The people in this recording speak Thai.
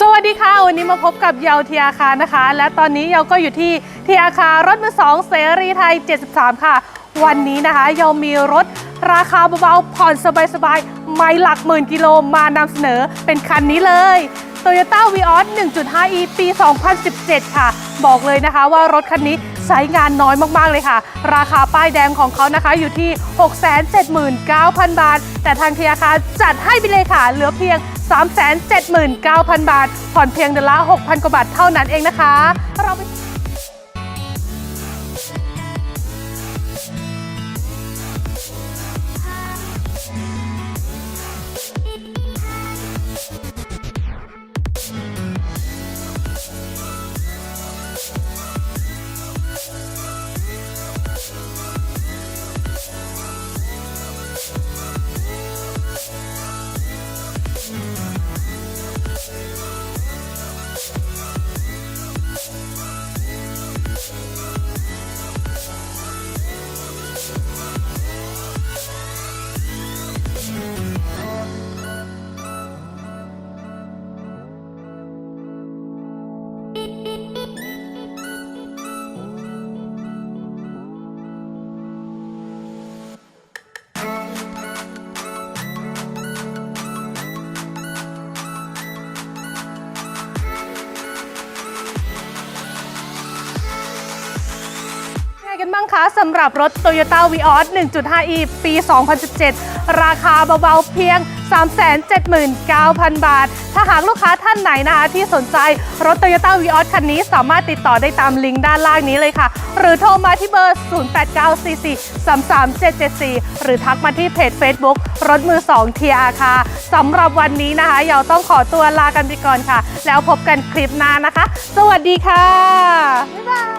สวัสดีค่ะ วันนี้มาพบกับเยาวทีอาคารนะคะ และตอนนี้เยาวก็อยู่ที่ทีอาคารรถมือสองเสรีไทย 73 ค่ะ วันนี้นะคะเยาวมีรถราคาเบาๆผ่อนสบายๆ ไม่หลักหมื่นกิโลมานำเสนอเป็นคันนี้เลย Toyota Vios 1.5e ปี 2017 ค่ะ บอกเลยนะคะว่ารถคันนี้ใช้งานน้อยมากๆเลยค่ะ ราคาป้ายแดงของเขานะคะอยู่ที่ 679,000 บาท แต่ทางธนาคารจัดให้ไปเลยค่ะ เหลือเพียง 379,000 บาท ผ่อนเพียงเดือนละ 6,000 กว่าบาทเท่านั้นเองนะคะ เราไป กันบ้างคะสำหรับรถ Toyota Vios 1.5e ปี 2017 ราคาเบาๆเพียง 379,000 บาท ถ้าหากลูกค้าท่านไหนนะคะ ที่สนใจรถ Toyota Vios คันนี้สามารถติดต่อได้ตามลิงก์ด้านล่างนี้เลยค่ะ หรือโทรมาที่เบอร์ 0894433774 หรือทักมาที่เพจ Facebook รถมือ2 TR ค่ะสำหรับวันนี้นะคะเยาต้องขอตัวลากันไปก่อนค่ะ แล้วพบกันคลิปหน้านะคะ สวัสดีค่ะ บ๊ายบาย